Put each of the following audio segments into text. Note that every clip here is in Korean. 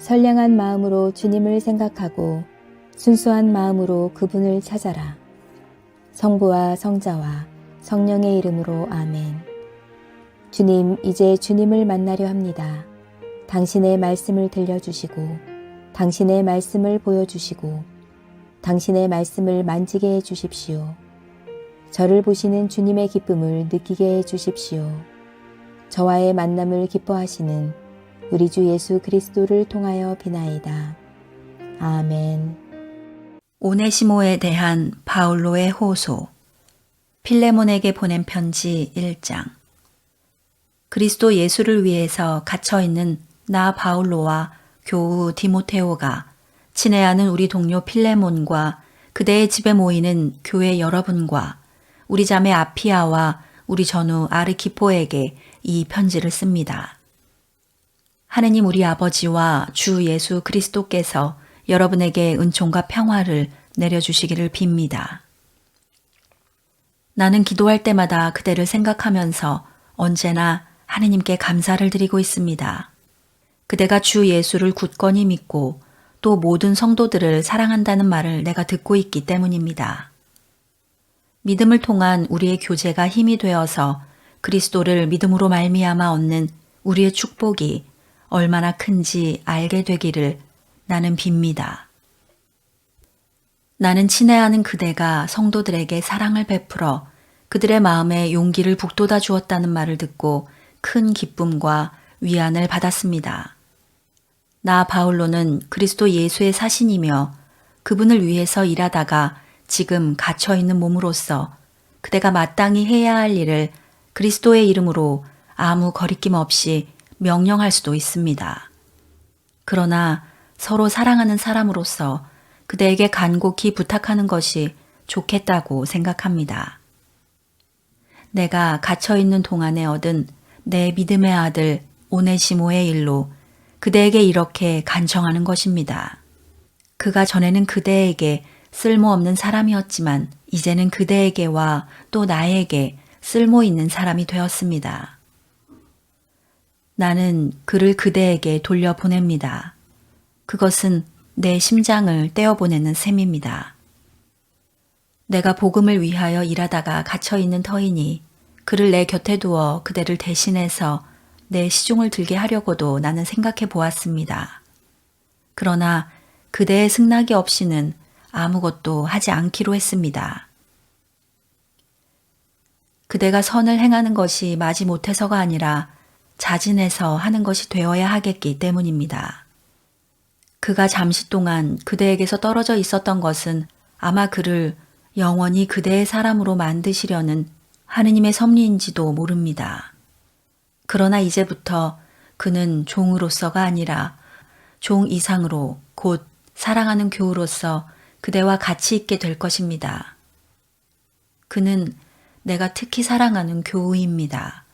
선량한 마음으로 주님을 생각하고 순수한 마음으로 그분을 찾아라. 성부와 성자와 성령의 이름으로 아멘. 주님, 이제 주님을 만나려 합니다. 당신의 말씀을 들려주시고, 당신의 말씀을 보여주시고, 당신의 말씀을 만지게 해 주십시오. 저를 보시는 주님의 기쁨을 느끼게 해 주십시오. 저와의 만남을 기뻐하시는 우리 주 예수 그리스도를 통하여 비나이다. 아멘. 오네시모에 대한 바울로의 호소. 필레몬에게 보낸 편지 1장. 그리스도 예수를 위해서 갇혀 있는 나 바울로와 교우 디모테오가 친애하는 우리 동료 필레몬과 그대의 집에 모이는 교회 여러분과 우리 자매 아피아와 우리 전우 아르키포에게 이 편지를 씁니다. 하느님 우리 아버지와 주 예수 그리스도께서 여러분에게 은총과 평화를 내려주시기를 빕니다. 나는 기도할 때마다 그대를 생각하면서 언제나 하느님께 감사를 드리고 있습니다. 그대가 주 예수를 굳건히 믿고 또 모든 성도들을 사랑한다는 말을 내가 듣고 있기 때문입니다. 믿음을 통한 우리의 교제가 힘이 되어서 그리스도를 믿음으로 말미암아 얻는 우리의 축복이 얼마나 큰지 알게 되기를 나는 빕니다. 나는 친애하는 그대가 성도들에게 사랑을 베풀어 그들의 마음에 용기를 북돋아 주었다는 말을 듣고 큰 기쁨과 위안을 받았습니다. 나 바울로는 그리스도 예수의 사신이며 그분을 위해서 일하다가 지금 갇혀 있는 몸으로서 그대가 마땅히 해야 할 일을 그리스도의 이름으로 아무 거리낌 없이 명령할 수도 있습니다. 그러나 서로 사랑하는 사람으로서 그대에게 간곡히 부탁하는 것이 좋겠다고 생각합니다. 내가 갇혀 있는 동안에 얻은 내 믿음의 아들 오네시모의 일로 그대에게 이렇게 간청하는 것입니다. 그가 전에는 그대에게 쓸모없는 사람이었지만 이제는 그대에게와 또 나에게 쓸모 있는 사람이 되었습니다. 나는 그를 그대에게 돌려보냅니다. 그것은 내 심장을 떼어보내는 셈입니다. 내가 복음을 위하여 일하다가 갇혀있는 터이니 그를 내 곁에 두어 그대를 대신해서 내 시종을 들게 하려고도 나는 생각해 보았습니다. 그러나 그대의 승낙이 없이는 아무것도 하지 않기로 했습니다. 그대가 선을 행하는 것이 마지 못해서가 아니라 자진해서 하는 것이 되어야 하겠기 때문입니다. 그가 잠시 동안 그대에게서 떨어져 있었던 것은 아마 그를 영원히 그대의 사람으로 만드시려는 하느님의 섭리인지도 모릅니다. 그러나 이제부터 그는 종으로서가 아니라 종 이상으로 곧 사랑하는 교우로서 그대와 같이 있게 될 것입니다. 그는 내가 특히 사랑하는 교우입니다.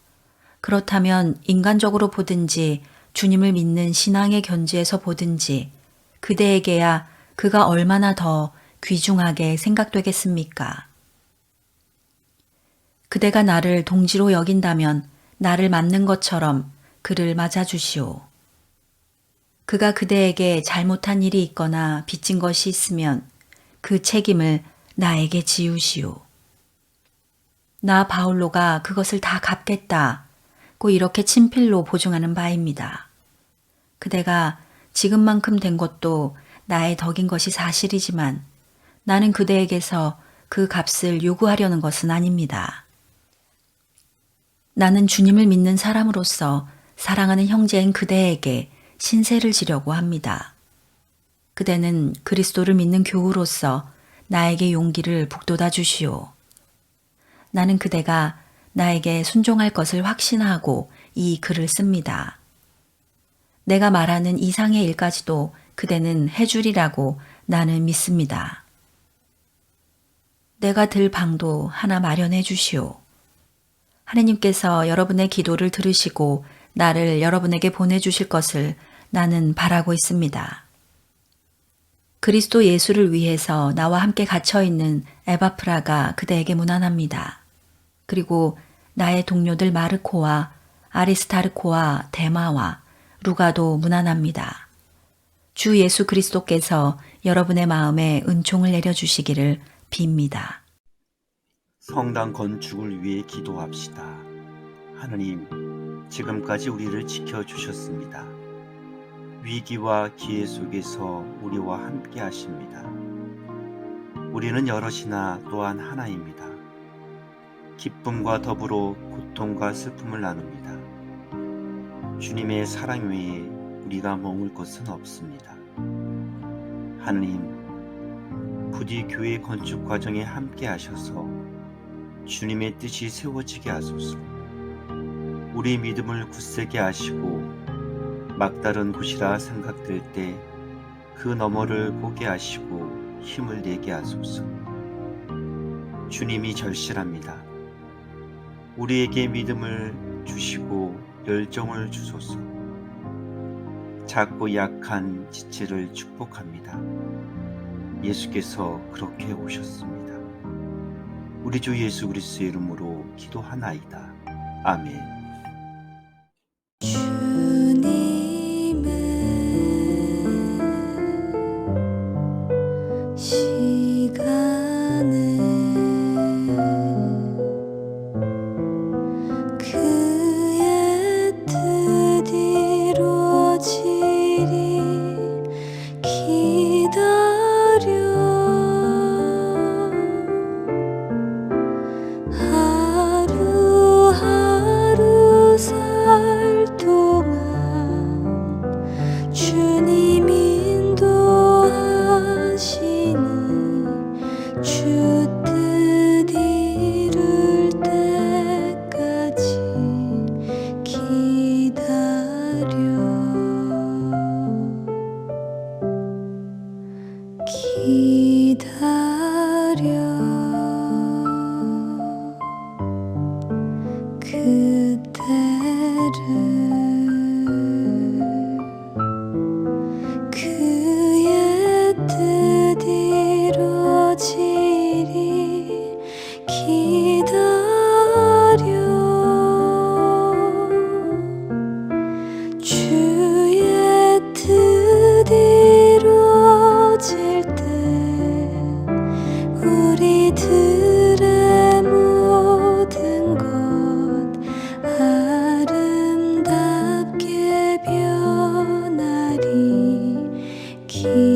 그렇다면 인간적으로 보든지 주님을 믿는 신앙의 견지에서 보든지 그대에게야 그가 얼마나 더 귀중하게 생각되겠습니까? 그대가 나를 동지로 여긴다면 나를 맞는 것처럼 그를 맞아주시오. 그가 그대에게 잘못한 일이 있거나 빚진 것이 있으면 그 책임을 나에게 지우시오. 나 바울로가 그것을 다 갚겠다. 고 이렇게 친필로 보증하는 바입니다. 그대가 지금만큼 된 것도 나의 덕인 것이 사실이지만 나는 그대에게서 그 값을 요구하려는 것은 아닙니다. 나는 주님을 믿는 사람으로서 사랑하는 형제인 그대에게 신세를 지려고 합니다. 그대는 그리스도를 믿는 교우로서 나에게 용기를 북돋아 주시오. 나는 그대가 나에게 순종할 것을 확신하고 이 글을 씁니다. 내가 말하는 이상의 일까지도 그대는 해주리라고 나는 믿습니다. 내가 들 방도 하나 마련해 주시오. 하느님께서 여러분의 기도를 들으시고 나를 여러분에게 보내주실 것을 나는 바라고 있습니다. 그리스도 예수를 위해서 나와 함께 갇혀 있는 에바프라가 그대에게 무난합니다. 그리고 나의 동료들 마르코와 아리스타르코와 데마와 루가도 무난합니다. 주 예수 그리스도께서 여러분의 마음에 은총을 내려주시기를 빕니다. 성당 건축을 위해 기도합시다. 하느님, 지금까지 우리를 지켜주셨습니다. 위기와 기회 속에서 우리와 함께 하십니다. 우리는 여럿이나 또한 하나입니다. 기쁨과 더불어 고통과 슬픔을 나눕니다. 주님의 사랑 외에 우리가 머물 것은 없습니다. 하느님, 부디 교회 건축 과정에 함께 하셔서 주님의 뜻이 세워지게 하소서. 우리 믿음을 굳세게 하시고 막다른 곳이라 생각될 때 그 너머를 보게 하시고 힘을 내게 하소서. 주님이 절실합니다. 우리에게 믿음을 주시고 열정을 주소서. 작고 약한 지체를 축복합니다. 예수께서 그렇게 오셨습니다. 우리 주 예수 그리스도의 이름으로 기도하나이다. 아멘. 기